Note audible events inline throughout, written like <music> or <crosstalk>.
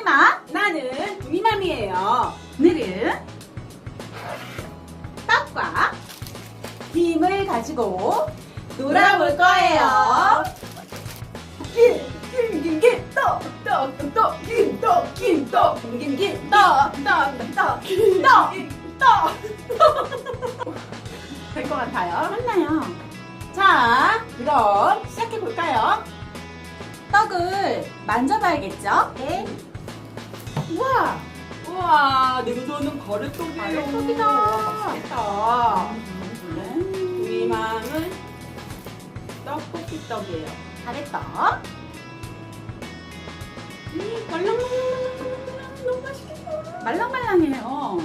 뚱이맘 나는 두미맘이에요. 오늘은 떡과 김을 가지고 놀아볼 거예요 될것 같아요. 맞나요? 자, 그럼 시작해 볼까요? 떡을 만져봐야겠죠? 네. 우와, 우와, 좋아하는 가래떡이에요. 가래떡이다. 맛있겠다. 음, 두미맘은 떡볶이 떡이에요. 가래떡 음, 말랑말랑말랑말랑 너무 맛있겠다. 말랑말랑해요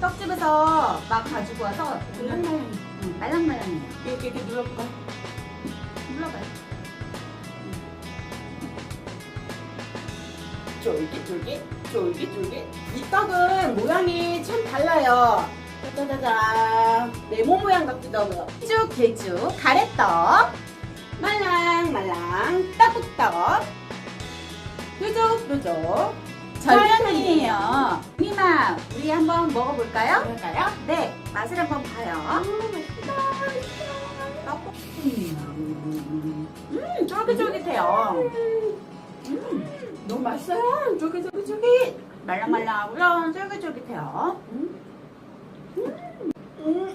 떡집에서 막 가지고 와서 말랑말랑. 음, 말랑말랑해요 이렇게 이렇게 눌러볼까? 눌러봐요 쫄깃쫄깃, 쫄깃쫄깃. 이 떡은 모양이 참 달라요. 짜자자자. 네모 모양 같기도 하고요. 개죽 개죽 가래떡 말랑말랑 떡국떡. 뾰족뾰족. 절편이에요 미마 우리 한번 먹어볼까요? 그럴까요? 네 맛을 한번 봐요 아, 맛있다. 떡볶이 음 쫄깃쫄깃해요 음 너무 맛있어요. 쫄깃쫄깃쫄깃. 말랑말랑하고요 쫄깃쫄깃해요 음. 음.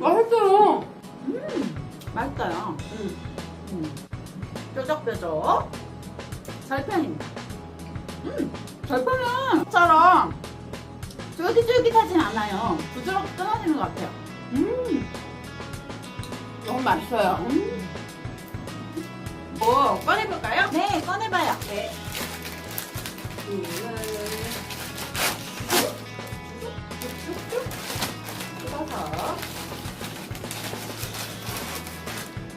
맛있어요. 맛있어요 음. 음. 뾰족뾰족 절편입니다 음 절편은 처럼 쫄깃쫄깃하진 않아요 부드럽게 끊어지는 것 같아요 음 너무 맛있어요. 음. 뭐 꺼내볼까요? 네 꺼내봐요 네. 이거는 뜯어서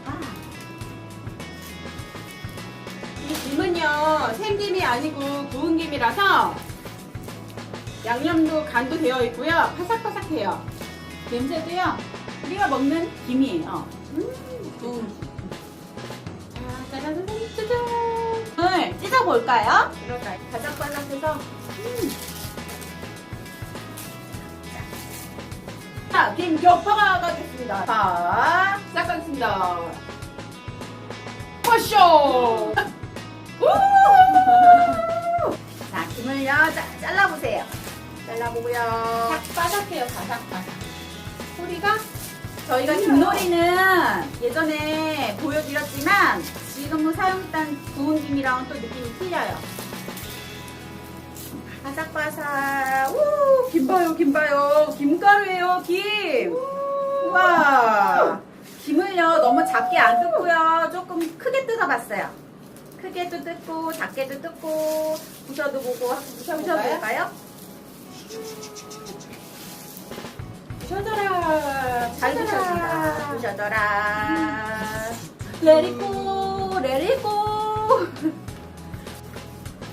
아, 이 김은요 생김이 아니고 구운 김이라서 양념도 간도 되어 있고요 바삭바삭해요. 냄새도요 우리가 먹는 김이에요 구운 김 자, 짜자잔 짜잔. 오늘 찢어볼까요? 그럴까요? 바삭바삭해서 자, 김격파가 가겠습니다. 자, 시작하겠습니다. 포쇼! <laughs> 자 김을요 자, 잘라보세요 잘라보고요. 바삭바삭해요, 바삭바삭. 소리가 저희가 김놀이는 예전에 보여드렸지만 지금 사용했던 구운 김이랑 또 느낌이 틀려요. 바삭바삭. 우, 김 봐요, 김 봐요. 김가루예요, 김. 우와. 김을요 너무 작게 안 뜯고요. 조금 크게 뜯어봤어요. 크게도 뜯고 작게도 뜯고 부셔도 보고 부셔볼까요? 부셔져라. 잘 부셔진다. 부셔져라. 레리고, 레리고.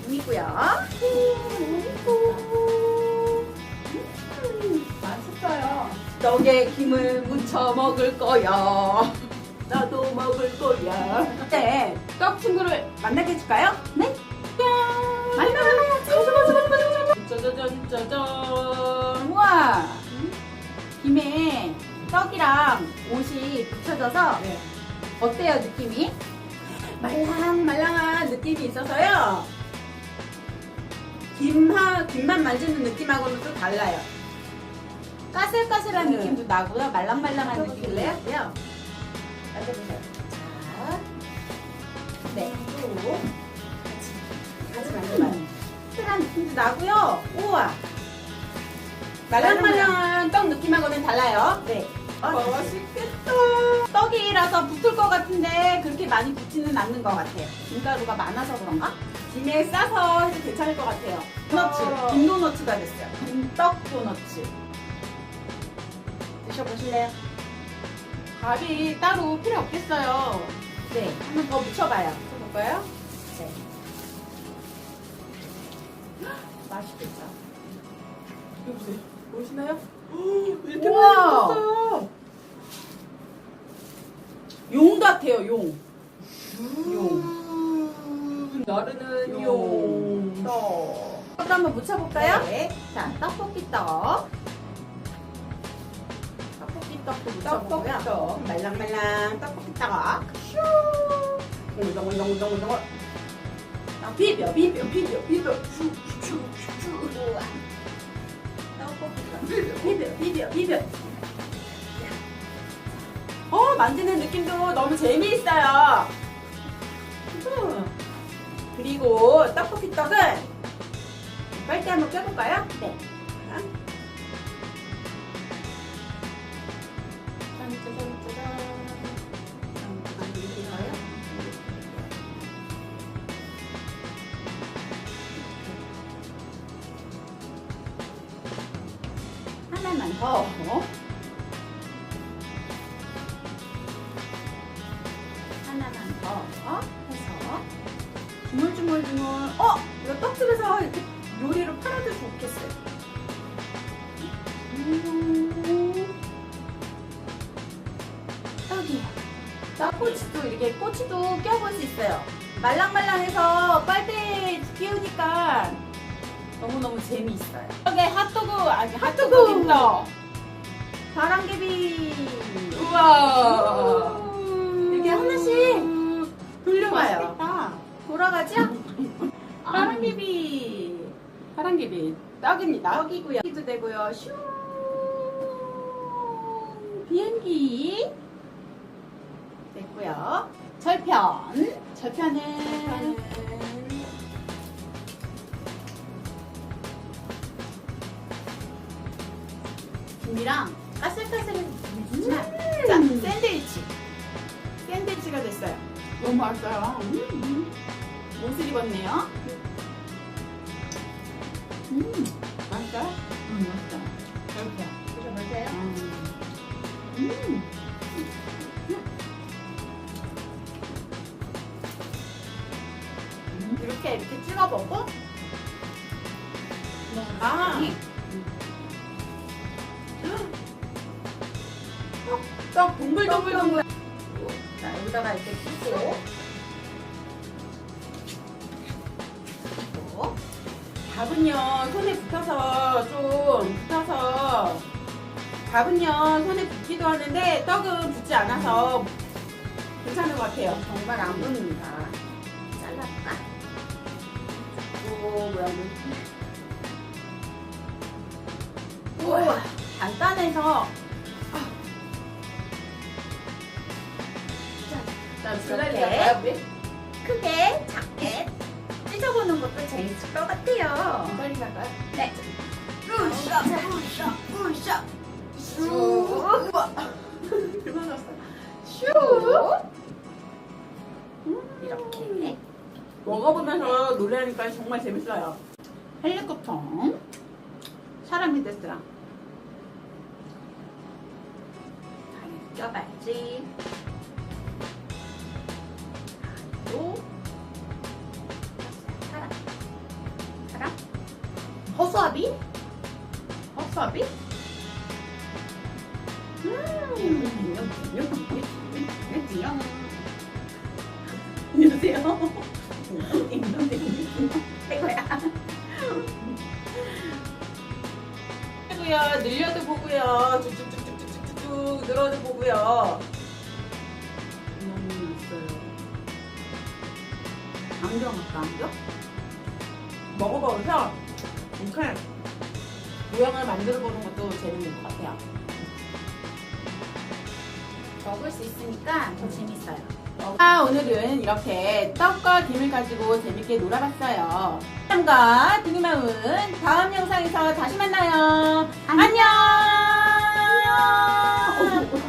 이고요. 맛있어요. 떡에 김을 묻혀 먹을 거야. 나도 먹을 거야. 네. 떡 친구를 만나게 해줄까요? 네. 붙여져서 네. 어때요, 느낌이? 말랑말랑한 느낌이 있어서요. 김하 김만 만지는 느낌하고는 좀 달라요. 까슬까슬한 네. 느낌도 나고요. 말랑말랑한 느낌도? 나고요. 만져보세요. 자, 네. 또 같이 만져봐요. 까슬한 느낌도 나고요. 우와. 말랑말랑한 떡 느낌하고는 달라요. 네. 맛있겠다. 떡이라서 붙을 것 같은데 그렇게 많이 붙지는 않는 것 같아요. 김가루가 많아서 그런가? 김에 싸서 해도 괜찮을 것 같아요. 도너츠, 어. 김도너츠가 됐어요. 김떡 도너츠. 드셔보실래요? 밥이 따로 필요 없겠어요. 네, 한번 더 묻혀봐요. 볼까요? 네. 맛있겠다. 여기 보세요. 보이시나요? <gasps> 이렇게. 많이 먹었어요. 용 같아요, 용. 용. 나르는 용. 용. 떡. 떡도 한번 묻혀볼까요? 네. 자, 떡볶이 떡. 떡볶이 떡도 떡볶이 묻혀보고요. 떡. 말랑말랑 떡볶이 떡. 슈. 웅덩웅덩웅덩웅덩. 아, 비벼, 비벼, 비벼, 비벼. 슈, 슈, 슈. 우와. 떡볶이 떡. 비벼, 비벼, 비벼. 어, 만드는 느낌도 너무 재미있어요. 음. 그리고 떡볶이 떡은 빨대 한번 껴볼까요? 네. 하나만 더. 떡이에요. 떡꼬치도 이렇게 꼬치도 껴볼 수 있어요. 말랑말랑해서 빨대에 끼우니까 너무너무 재미있어요. 떡에 핫도그, 아니 핫도그. 김떡. 바람개비. 우와. 이렇게 하나씩 돌려봐요. 돌아가죠? 바람개비. 파란개비 떡입니다. 떡이고요. 기도 되고요. 슈. 비행기. 됐고요. 절편. 절편은 김이랑 까슬까슬한 김이지만 자, 샌드위치. 샌드위치가 됐어요. 너무 맛있어요. 음. 옷을 입었네요. 음, 떡 동글동글동글. 자 여기다가 이렇게 끼고 밥은요 손에 붙어서 좀 붙어서 밥은요 손에 붙기도 하는데 떡은 붙지 않아서 괜찮은 것 같아요. 정말 안 붙는다. 잘랐다. 오 뭐야 우와 간단해서 이렇게. 크게 작게 찢어보는 것도 재밌을 것 같아요. 줄날릴까요? 네. 으쌰 으쌰 으쌰 쑥. 그만했어. 슈. 음, <laughs> 이렇게 먹어보면서 노래하니까 정말 재밌어요. 헬리콥터 사람이 됐어요. 다리 껴봐야지. 허수아비? 허수아비? 음. 안녕하세요. 이거야. 보고요, 늘려도 보고요, 쭉쭉쭉쭉쭉쭉 늘어도 보고요. 너무 있어요. 안경 할까, 안경? 먹어보면서 이렇게 모양을 만들어보는 것도 재밌는 것 같아요. 먹을 수 있으니까 더 재밌어요. 아, 오늘은 이렇게 떡과 김을 가지고 재밌게 놀아봤어요. 과 두기마은 다음 영상에서 다시 만나요. 안녕! 안녕!